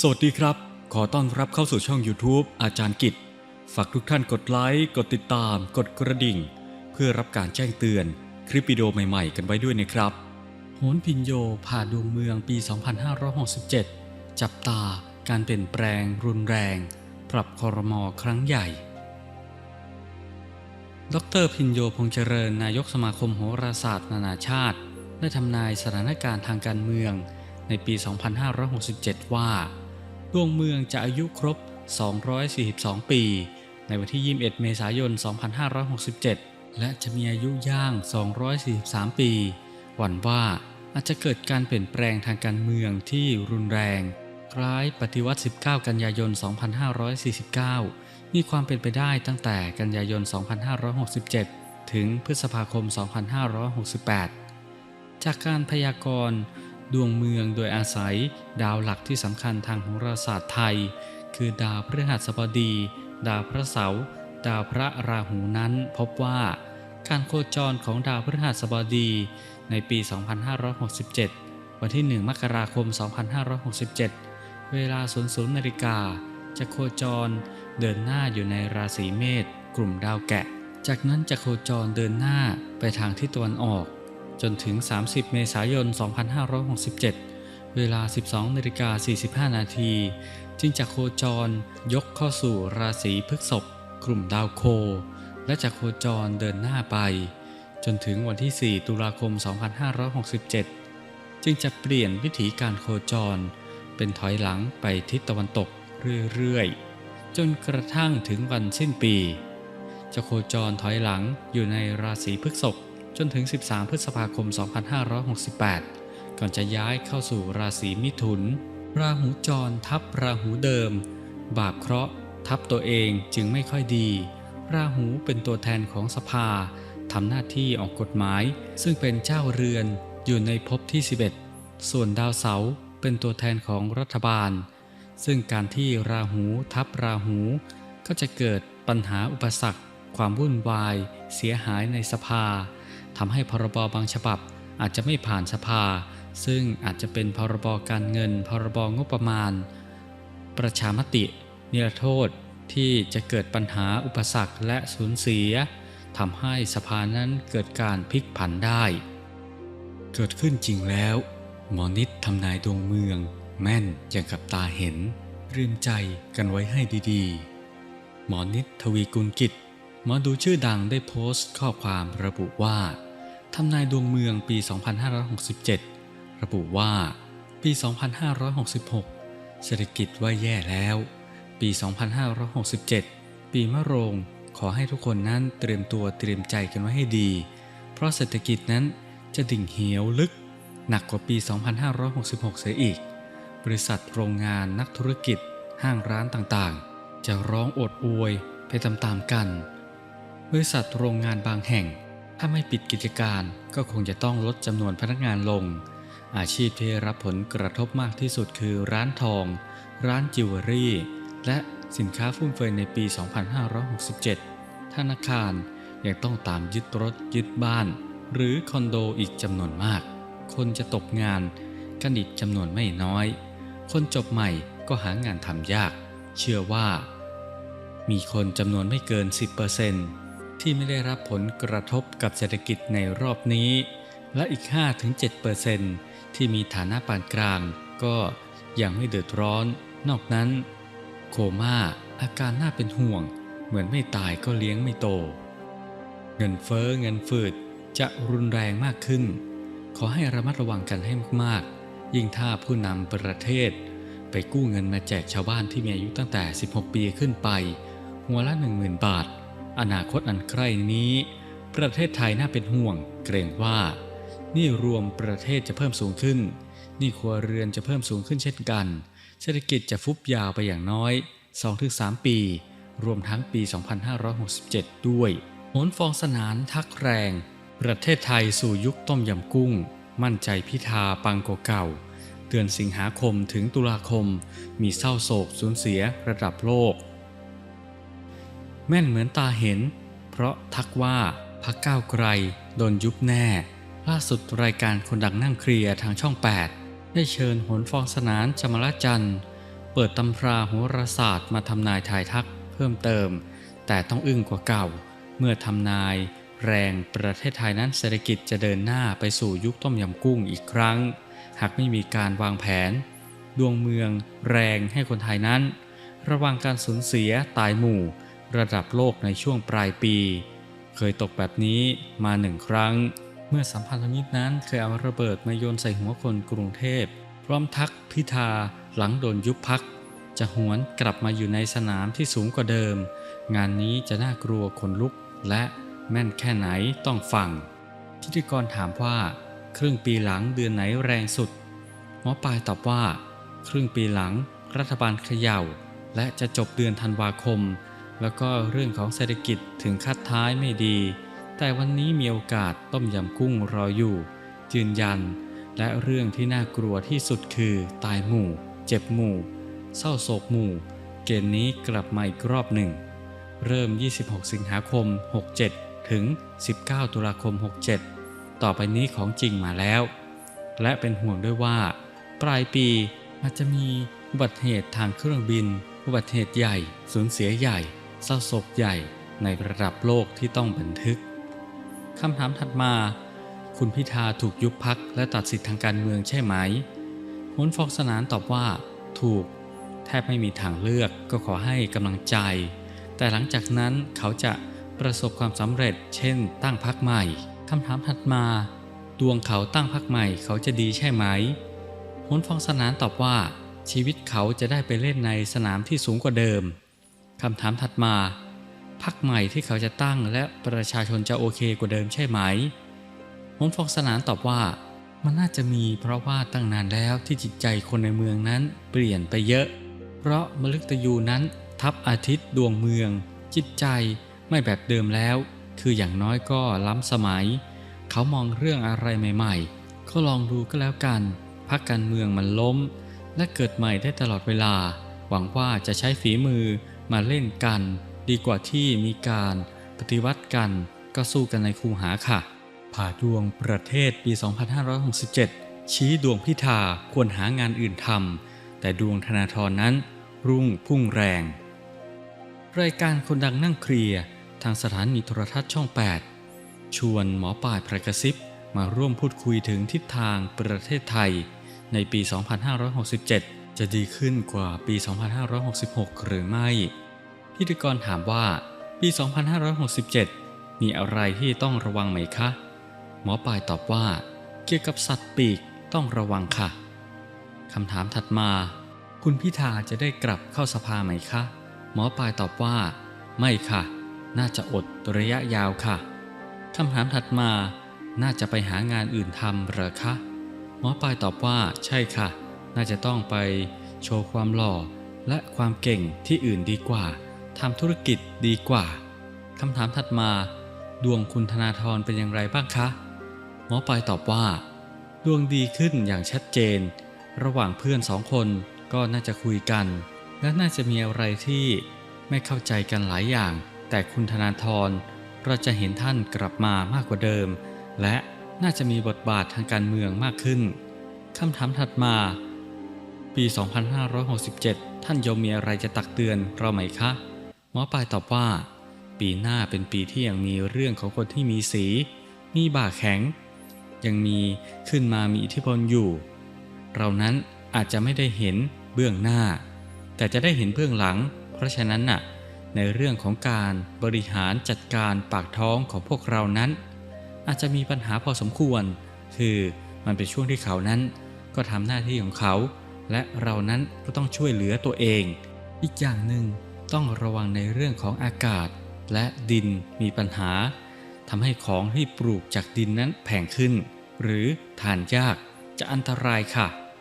สวัสดีครับ ขอต้อนรับเข้าสู่ช่อง YouTube อาจารย์กิจ ฝากทุกท่านกดไลค์ กดติดตาม กดกระดิ่ง เพื่อรับการแจ้งเตือน คลิปวิดีโอใหม่ๆ กันไว้ด้วยนะครับ โหนพินโยผ่าดวงเมืองปี 2567 จับตาการเปลี่ยนแปลงรุนแรง ปรับคอรมอครั้งใหญ่ ดรพินโยพงเจริญนายกสมาคมโหราศาสตร์ นานาชาติ ได้ทำนายสถานการณ์ทางการเมืองในปี 2567 ว่า ดวงเมืองจะอายุครบ 242 ปี ในวันที่ 21 เมษายน 2567 และจะมีอายุย่าง 243 ปี หวั่นว่าอาจจะเกิดการเปลี่ยนแปลงทางการเมืองที่รุนแรง คล้ายปฏิวัติ 19 กันยายน 2549 มีความเป็นไปได้ตั้งแต่กันยายน 2567 ถึงพฤษภาคม 2568 จากการพยากรณ์ ดวงเมืองโดยอาศัยดาวหลักที่สำคัญทางโหราศาสตร์ไทย คือดาวพฤหัสบดี ดาวพระเสาร์ดาวพระราหูนั้นพบว่า การโคจรของดาวพฤหัสบดีในปี 2567 วันที่ 1 มกราคม 2567 เวลา 00นาฬิกาจะโคจรเดินหน้าอยู่ในราศีเมษกลุ่มดาวแกะ จากนั้นจะโคจรเดินหน้าไปทางทิศตะวันออก จนถึง 30 เมษายน 2567 เวลา 12นาฬิกา45 นาที จึงจะโคจรยกเข้าสู่ราศีพฤษภกลุ่มดาวโค และจะโคจรเดินหน้าไป จนถึงวันที่ 4 ตุลาคม 2567 จึงจะเปลี่ยนวิถีการโคจร เป็นถอยหลังไปทิศตะวันตกเรื่อยๆ จนกระทั่งถึงวันสิ้นปี จะโคจรถอยหลังอยู่ในราศีพฤษภ จนถึง 13 พฤษภาคม 2568 ก่อนจะย้ายเข้าสู่ราศีมิถุน ราหูจรทับราหูเดิม บาปเคราะห์ ทับตัวเองจึงไม่ค่อยดี ราหูเป็นตัวแทนของสภาทำหน้าที่ออกกฎหมาย ซึ่งเป็นเจ้าเรือนอยู่ในภพที่ 11 ส่วนดาวเสาร์เป็นตัวแทนของรัฐบาล ซึ่งการที่ราหูทับราหู ก็จะเกิดปัญหาอุปสรรค ความวุ่นวาย เสียหายในสภา ทำให้พรบบางฉบับอาจจะไม่ผ่านสภา ซึ่งอาจจะเป็นพรบการเงิน พรบงบประมาณ ประชามติ นิรโทษที่จะเกิดปัญหาอุปสรรคและสูญเสียทำให้สภานั้นเกิดการพลิกผันได้ เกิดขึ้นจริงแล้ว หมอนิดทำนายดวงเมือง แม่นอย่างกับตาเห็นเตรียมใจกันไว้ให้ดีๆ หมอนิดทวีกุลกิจหมอดูชื่อดังได้โพสต์ข้อความระบุว่า ทำนายดวงเมืองปี 2567 ระบุว่า ปี 2566 เศรษฐกิจว่าแย่แล้ว ปี 2567 ปีมะโรง ขอให้ทุกคนนั้นเตรียมตัวเตรียมใจกันไว้ให้ดี เพราะเศรษฐกิจนั้นจะดิ่งเหวลึก หนักกว่าปี 2566 เสียอีก บริษัทโรงงานนักธุรกิจ ห้างร้านต่างๆ จะร้องโอดอวยไปตามๆกัน บริษัทโรงงานบางแห่ง ถ้าไม่ปิดกิจการก็คงจะต้องลดจำนวนพนักงานลง อาชีพที่รับผลกระทบมากที่สุดคือร้านทอง ร้านจิวเวลรี่ และสินค้าฟุ่มเฟือยในปี 2567 ธนาคารยังต้องตามยึดรถยึดบ้าน หรือคอนโดอีกจำนวนมาก คนจะตกงานกันอีกจำนวนไม่น้อย คนจบใหม่ก็หางานทำยาก เชื่อว่า มีคนจำนวนไม่เกิน 10% ที่ไม่ได้รับผลกระทบกับเศรษฐกิจในรอบนี้ และอีก 5-7%ที่มีฐานะปานกลาง ก็ยังไม่เดือดร้อน นอกนั้น โคม่าอาการน่าเป็นห่วง เหมือนไม่ตายก็เลี้ยงไม่โต เงินเฟ้อเงินฝืดจะรุนแรงมากขึ้น ขอให้ระมัดระวังกันให้มากๆ ยิ่งถ้าผู้นำประเทศ ไปกู้เงินมาแจกชาวบ้านที่มีอายุตั้งแต่ 16 ปีขึ้นไป หัวละ 10,000 บาท อนาคตอันใกล้นี้ ประเทศไทยน่าเป็นห่วง เกรงว่านี่รวมประเทศจะเพิ่มสูงขึ้น นี่ครัวเรือนจะเพิ่มสูงขึ้นเช่นกัน เศรษฐกิจจะฟุบยาวไปอย่างน้อย 2-3 ปี รวมทั้งปี 2567 ด้วยโหนฟองสนานทักแรง ประเทศไทยสู่ยุคต้มยำกุ้ง มั่นใจพิธาปังกเก่า เดือนสิงหาคมถึงตุลาคม มีเศร้าโศกสูญเสียระดับโลก แม่นเหมือนตาเห็น เพราะทักว่าพักก้าวไกลโดนยุบแน่ ล่าสุดรายการคนดังนั่งเคลียร์ทางช่อง 8 ได้เชิญหนฟองสนานจมละจันทร์ เปิดตำราโหราศาสตร์มาทำนายทายทักเพิ่มเติม แต่ต้องอึ้งกว่าเก่า เมื่อทำนาย แรงประเทศไทยนั้นเศรษฐกิจจะเดินหน้าไปสู่ยุคต้มยำกุ้งอีกครั้ง หากไม่มีการวางแผน ดวงเมือง แรงให้คนไทยนั้น ระวังการสูญเสียตายหมู่ ระดับโลกในช่วงปลายปี เคยตกแบบนี้มาหนึ่งครั้ง เมื่อสัมพันธมิตรนั้นเคยเอาระเบิดมาโยนใส่หัวคนกรุงเทพ พร้อมทักพิธาหลังโดนยุบพัก จะหวนกลับมาอยู่ในสนามที่สูงกว่าเดิม งานนี้จะน่ากลัวขนลุกและแม่นแค่ไหนต้องฟังพิธีกรถามว่าครึ่งปีหลังเดือนไหนแรงสุด หมอปลายตอบว่า ครึ่งปีหลังรัฐบาลเขย่า และจะจบเดือนธันวาคม แล้วก็เรื่องของเศรษฐกิจถึงคัดท้ายไม่ดี แต่วันนี้มีโอกาสต้มยำกุ้งรออยู่ ยืนยัน และเรื่องที่น่ากลัวที่สุดคือ ตายหมู่ เจ็บหมู่ เศร้าโศกหมู่ เกณฑ์นี้กลับมาอีกรอบหนึ่ง เริ่ม 26 สิงหาคม 67 ถึง 19 ตุลาคม 67 ต่อไปนี้ของจริงมาแล้ว และเป็นห่วงด้วยว่า ปลายปีอาจจะมีอุบัติเหตุทางเครื่องบิน อุบัติเหตุใหญ่สูญเสียใหญ่ เศร้าโศกใหญ่ในระดับโลกที่ต้องบันทึกคำถามถัดมา คุณพิธาถูกยุบพักและตัดสิทธิทางการเมืองใช่ไหมหนฟอกสนานตอบว่า ถูก แทบไม่มีทางเลือกก็ขอให้กำลังใจ แต่หลังจากนั้นเขาจะประสบความสำเร็จ เช่น ตั้งพักใหม่คำถามถัดมา ดวงเขาตั้งพักใหม่เขาจะดีใช่ไหมหนฟองสนานตอบว่า ชีวิตเขาจะได้ไปเล่นในสนามที่สูงกว่าเดิม คำถามถัดมาพักใหม่ที่เขาจะตั้งและประชาชนจะโอเคกว่าเดิมใช่ไหมหนฟองสนานตอบว่า มันน่าจะมีเพราะว่าตั้งนานแล้วที่จิตใจคนในเมืองนั้นเปลี่ยนไปเยอะ เพราะมฤตยูนั้นทับอาทิตย์ดวงเมือง จิตใจไม่แบบเดิมแล้ว คืออย่างน้อยก็ล้ำสมัย เขามองเรื่องอะไรใหม่ๆ ก็ลองดูก็แล้วกัน พักการเมืองมันล้ม และเกิดใหม่ได้ตลอดเวลา หวังว่าจะใช้ฝีมือ มาเล่นกัน ดีกว่าที่มีการปฏิวัติกันก็สู้กันในคูหาค่ะ ผ่าดวงประเทศปี 2567 ชี้ดวงพิธาควรหางานอื่นทำแต่ดวงธนาธรนั้นรุ่งพุ่งแรง รายการคนดังนั่งเคลียร์ทางสถานีโทรทัศน์ช่อง 8 ชวนหมอป่ายพระกระซิบมาร่วมพูดคุยถึงทิศทางประเทศไทยในปี 2567 จะดีขึ้นกว่าปี 2566 หรือไม่ พิธีกรถามว่าปี 2567 มีอะไรที่ต้องระวังไหมคะ หมอปลายตอบว่า เกี่ยวกับสัตว์ปีกต้องระวังค่ะคำถามถัดมา คุณพิธาจะได้กลับเข้าสภาไหมคะ หมอปลายตอบว่า ไม่ค่ะ น่าจะอดระยะยาวค่ะคำถามถัดมา น่าจะไปหางานอื่นทำเหรอคะ หมอปลายตอบว่า ใช่ค่ะ น่าจะต้องไปโชว์ความหล่อและความเก่งที่อื่นดีกว่าทำธุรกิจดีกว่าคำถามถัดมา ดวงคุณธนาธรเป็นอย่างไรบ้างคะ หมอปลายตอบว่า ดวงดีขึ้นอย่างชัดเจน ระหว่างเพื่อนสองคนก็น่าจะคุยกัน และน่าจะมีอะไรที่ไม่เข้าใจกันหลายอย่าง แต่คุณธนาธรเราจะเห็นท่านกลับมามากกว่าเดิม และน่าจะมีบทบาททางการเมืองมากขึ้นคำถามถัดมา ปี 2567 ท่านยมมีอะไรจะตักเตือนเราไหมคะ หมอปลายตอบว่า ปีหน้าเป็นปีที่ยังมีเรื่องของคนที่มีสี มีบ่าแข็ง ยังมีขึ้นมามีอิทธิพลอยู่ เรานั้นอาจจะไม่ได้เห็นเบื้องหน้า แต่จะได้เห็นเบื้องหลัง เพราะฉะนั้นน่ะ ในเรื่องของการบริหารจัดการปากท้องของพวกเรานั้น อาจจะมีปัญหาพอสมควร คือมันเป็นช่วงที่เขานั้นก็ทำหน้าที่ของเขา และเรานั้นก็ต้องช่วยเหลือตัวเอง อีกอย่างหนึ่งต้องระวังในเรื่องของอากาศ และดินมีปัญหาทำให้ของที่ปลูกจากดินนั้นแพงขึ้น หรือทานยากจะอันตรายค่ะ